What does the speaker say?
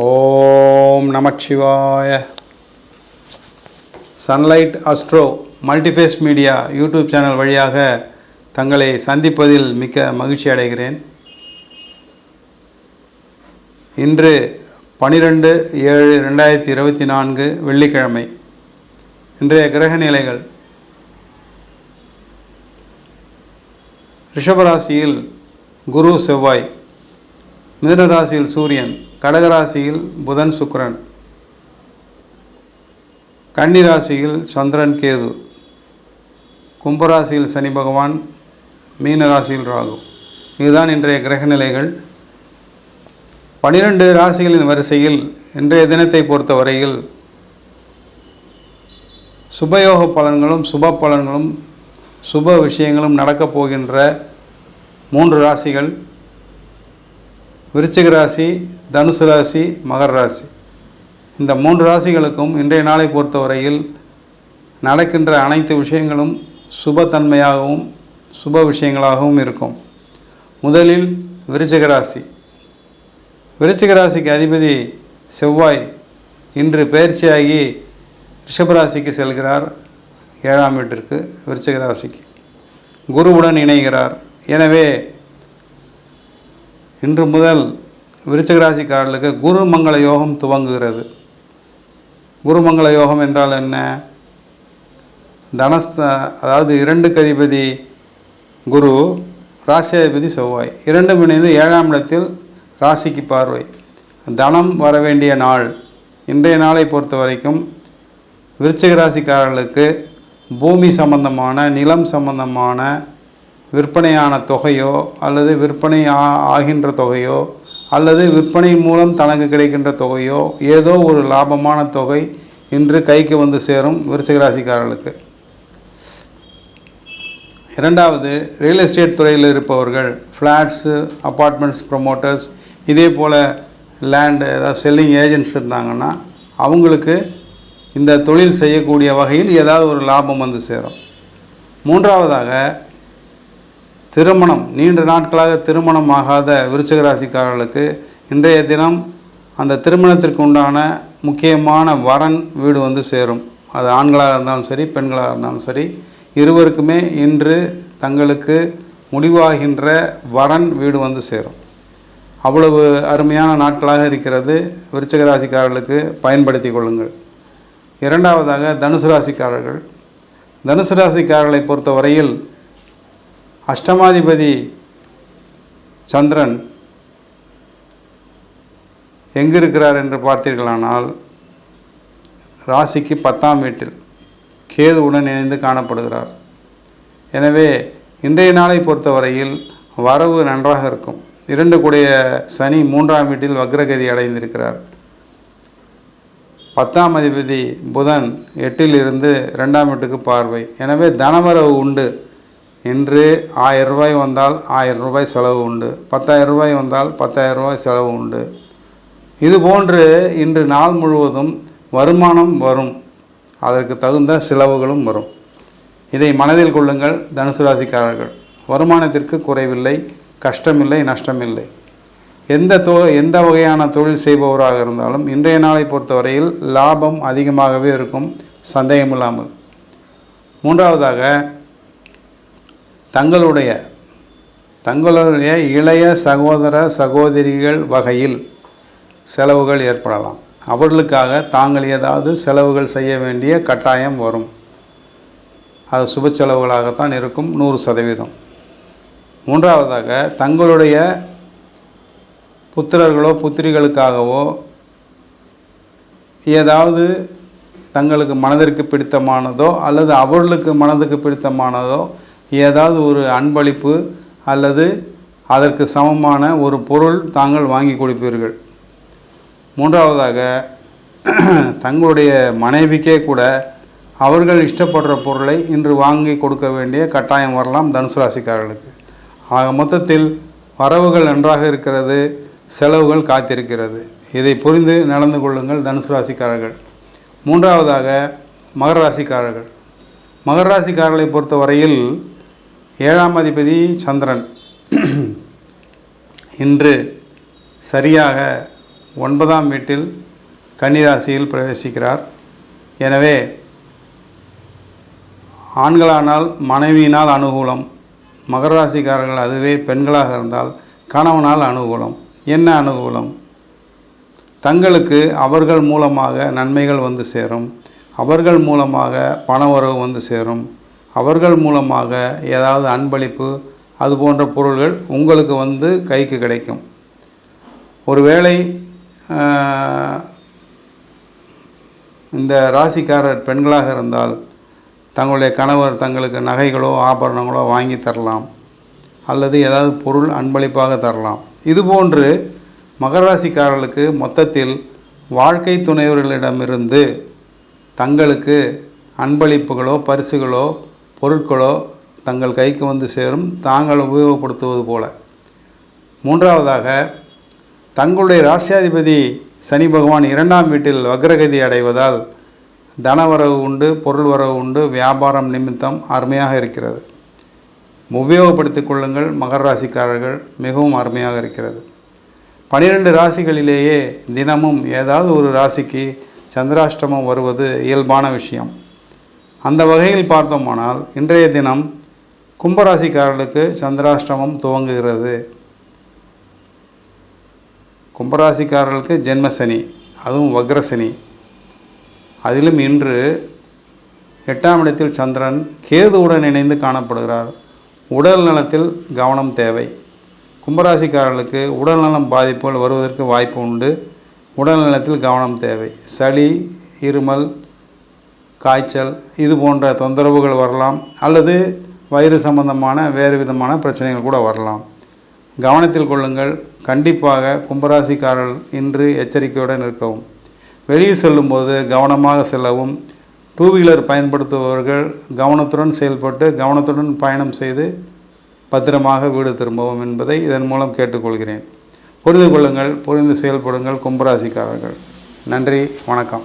ஓம் நமச்சிவாய. Sunlight Astro multiphase media YouTube channel வழியாக தங்களை சந்திப்பதில் மிக்க மகிழ்ச்சி அடைகிறேன். இன்று பனிரெண்டு ஏழு ரெண்டாயிரத்தி இருபத்தி நான்கு வெள்ளிக்கிழமை. இன்றைய கிரக நிலைகள். ரிஷபராசியில் குரு செவ்வாய் மிதுனராசியில் சூரியன் கடகராசியில் புதன் சுக்கரன். கன்னிராசியில் சந்திரன் கேது. கும்பராசியில் சனி பகவான் மீனராசியில் ராகு. இதுதான் இன்றைய கிரக நிலைகள். பனிரெண்டு ராசிகளின் வரிசையில் இன்றைய தினத்தை பொறுத்தவரையில் சுபயோக பலன்களும் சுப பலன்களும் சுப விஷயங்களும் நடக்கப் போகின்ற மூன்று ராசிகள். விருச்சிக ராசி தனுசு ராசி மகர ராசி. இந்த மூன்று ராசிகளுக்கும் இன்றைய நாளை பொறுத்தவரையில் நடக்கின்ற அனைத்து விஷயங்களும் சுபத்தன்மையாகவும் சுப விஷயங்களாகவும் இருக்கும். முதலில் விருச்சிக ராசி. விருச்சிக ராசிக்கு அதிபதி செவ்வாய் இன்று பயிற்சியாகி ரிஷபராசிக்கு செல்கிறார். ஏழாம் வீட்டிற்கு விருச்சிக ராசிக்கு. குருவுடன் இணைகிறார். எனவே இன்று முதல் விருச்சகராசிக்காரர்களுக்கு குருமங்கள யோகம் துவங்குகிறது. குருமங்கள யோகம் என்றால் என்ன? தனஸ்த அதாவது இரண்டு கதிபதி குரு ராசியாதிபதி செவ்வாய். இரண்டும் இணைந்து ஏழாம் இடத்தில் ராசிக்கு பார்வை. தனம் வர வேண்டிய நாள். இன்றைய நாளை பொறுத்த வரைக்கும் விருச்சிக ராசிக்காரர்களுக்கு பூமி சம்பந்தமான நிலம் சம்பந்தமான விற்பனையான தொகையோ அல்லது விற்பனை ஆ- ஆகின்ற தொகையோ அல்லது விற்பனை மூலம் தனக்கு கிடைக்கின்ற தொகையோ ஏதோ ஒரு லாபமான தொகை இன்று கைக்கு வந்து சேரும் விருச்சிகராசிக்காரர்களுக்கு. இரண்டாவது ரியல் எஸ்டேட் துறையில் இருப்பவர்கள் ஃப்ளாட்ஸு அப்பார்ட்மெண்ட்ஸ் ப்ரொமோட்டர்ஸ் இதே போல் லேண்டு ஏதாவது செல்லிங் ஏஜென்ட்ஸ் இருந்தாங்கன்னா அவங்களுக்கு இந்த தொழில் செய்யக்கூடிய வகையில் ஏதாவது ஒரு லாபம் வந்து சேரும். மூன்றாவதாக திருமணம் நீண்ட நாட்களாக திருமணம் ஆகாத விருச்சிக ராசிக்காரர்களுக்கு இன்றைய தினம் அந்த திருமணத்திற்கு உண்டான முக்கியமான வரன் வீடு வந்து சேரும். அது ஆண்களாக இருந்தாலும் சரி பெண்களாக இருந்தாலும் சரி இருவருக்குமே இன்று தங்களுக்கு முடிவாகின்ற வரன் வீடு வந்து சேரும். அவ்வளவு அருமையான நாட்களாக இருக்கிறது விருச்சிக ராசிக்காரர்களுக்கு பயன்படுத்தி கொள்ளுங்கள். இரண்டாவதாக தனுசு ராசிக்காரர்கள். தனுசு ராசிக்காரர்களை பொறுத்தவரையில் அஷ்டமாதிபதி சந்திரன் எங்கு இருக்கிறார் என்று பார்த்தீர்களானால் ராசிக்கு பத்தாம் வீட்டில் கேதுவுடன் இணைந்து காணப்படுகிறார். எனவே இன்றைய நாளை பொறுத்தவரையில் வரவு நன்றாக இருக்கும். இரண்டு கூடிய சனி மூன்றாம் வீட்டில் வக்ரகதி அடைந்திருக்கிறார். பத்தாம் அதிபதி புதன் எட்டில் இருந்து ரெண்டாம் வீட்டுக்கு பார்வை. எனவே தனவரவு உண்டு. இன்று ஆயிரம் ரூபாய் வந்தால் ஆயிரம் ரூபாய் செலவு உண்டு. பத்தாயிரம் ரூபாய் வந்தால் பத்தாயிரம் ரூபாய் செலவு உண்டு. இது போன்று இன்று நாள் முழுவதும் வருமானம் வரும். அதற்கு தகுந்த செலவுகளும் வரும். இதை மனதில் கொள்ளுங்கள் தனுசு ராசிக்காரர்கள். வருமானத்திற்கு குறைவில்லை கஷ்டமில்லை நஷ்டமில்லை. எந்த தொ எந்த வகையான தொழில் செய்பவராக இருந்தாலும் இன்றைய நாளை பொறுத்தவரையில் லாபம் அதிகமாகவே இருக்கும் சந்தேகமில்லாமல். மூன்றாவதாக தங்களுடைய தங்களுடைய இளைய சகோதர சகோதரிகள் வகையில் செலவுகள் ஏற்படலாம். அவர்களுக்காக தாங்கள் ஏதாவது செலவுகள் செய்ய வேண்டிய கட்டாயம் வரும். அது சுப செலவுகளாகத்தான் இருக்கும் நூறு சதவீதம். மூன்றாவதாக தங்களுடைய புத்திரர்களோ புத்திரிகளுக்காகவோ ஏதாவது தங்களுக்கு மனதிற்கு பிடித்தமானதோ அல்லது அவர்களுக்கு மனதுக்கு பிடித்தமானதோ ஏதாவது ஒரு அன்பளிப்பு அல்லது அதற்கு சமமான ஒரு பொருள் தாங்கள் வாங்கி கொடுப்பீர்கள். மூன்றாவதாக தங்களுடைய மனைவிக்கே கூட அவர்கள் இஷ்டப்படுற பொருளை இன்று வாங்கி கொடுக்க வேண்டிய கட்டாயம் வரலாம் தனுசு ராசிக்காரர்களுக்கு. ஆக மொத்தத்தில் வரவுகள் நன்றாக இருக்கிறது செலவுகள் காத்திருக்கிறது. இதை புரிந்து நடந்து கொள்ளுங்கள் தனுசு ராசிக்காரர்கள். மூன்றாவதாக மகர ராசிக்காரர்கள். மகர ராசிக்காரர்களை பொறுத்தவரையில் ஏழாம் அதிபதி சந்திரன். இன்று சரியாக ஒன்பதாம் வீட்டில் கன்னிராசியில் பிரவேசிக்கிறார். எனவே ஆண்களானால் மனைவியினால் அனுகூலம் மகர ராசிக்காரர்கள் அதுவே பெண்களாக இருந்தால் கணவனால் அனுகூலம். என்ன அனுகூலம்? தங்களுக்கு அவர்கள் மூலமாக நன்மைகள் வந்து சேரும் அவர்கள் மூலமாக பண உறவு வந்து சேரும். அவர்கள் மூலமாக ஏதாவது அன்பளிப்பு அது போன்ற பொருள்கள் உங்களுக்கு வந்து கைக்கு கிடைக்கும். ஒருவேளை இந்த ராசிக்காரர் பெண்களாக இருந்தால் தங்களுடைய கணவர் தங்களுக்கு நகைகளோ ஆபரணங்களோ வாங்கி தரலாம். அல்லது ஏதாவது பொருள் அன்பளிப்பாக தரலாம். இதுபோன்று மகர ராசிக்காரர்களுக்கு மொத்தத்தில் வாழ்க்கை துணைவர்களிடமிருந்து தங்களுக்கு அன்பளிப்புகளோ பரிசுகளோ பொருட்களோ தங்கள் கைக்கு வந்து சேரும் தாங்கள் உபயோகப்படுத்துவது போல. மூன்றாவதாக தங்களுடைய ராசியாதிபதி சனி பகவான் இரண்டாம் வீட்டில் வக்ரகதி அடைவதால் தனவரவு உண்டு பொருள் வரவு உண்டு வியாபாரம் நிமித்தம் அருமையாக இருக்கிறது. உபயோகப்படுத்திக் கொள்ளுங்கள் மகர ராசிக்காரர்கள் மிகவும் அருமையாக இருக்கிறது. பனிரெண்டு ராசிகளிலேயே தினமும் ஏதாவது ஒரு ராசிக்கு சந்திராஷ்டமம் வருவது இயல்பான விஷயம். அந்த வகையில் பார்த்தோமானால் இன்றைய தினம் கும்பராசிக்காரர்களுக்கு சந்திராஷ்டமம் துவங்குகிறது. கும்பராசிக்காரர்களுக்கு ஜென்மசனி அதுவும் வக்ரசனி. அதிலும் இன்று எட்டாம் இடத்தில் சந்திரன் கேதுவுடன் இணைந்து காணப்படுகிறார். உடல் நலத்தில் கவனம் தேவை. கும்பராசிக்காரர்களுக்கு உடல்நலம் பாதிப்புகள் வருவதற்கு வாய்ப்பு உண்டு. உடல் நலத்தில் கவனம் தேவை. சளி இருமல் காய்ச்சல் இது போன்ற தொந்தரவுகள் வரலாம் அல்லது வயிறு சம்பந்தமான வேறு விதமான பிரச்சனைகள் கூட வரலாம். கவனத்தில் கொள்ளுங்கள். கண்டிப்பாக கும்பராசிக்காரர்கள் இன்று எச்சரிக்கையுடன் இருக்கவும் வெளியே செல்லும்போது கவனமாக செல்லவும். டூ வீலர் பயன்படுத்துபவர்கள் கவனத்துடன் செயல்பட்டு கவனத்துடன் பயணம் செய்து பத்திரமாக வீடு திரும்பவும் என்பதை இதன் மூலம் கேட்டுக்கொள்கிறேன். புரிந்து கொள்ளுங்கள். புரிந்து செயல்படுங்கள் கும்பராசிக்காரர்கள். நன்றி. வணக்கம்.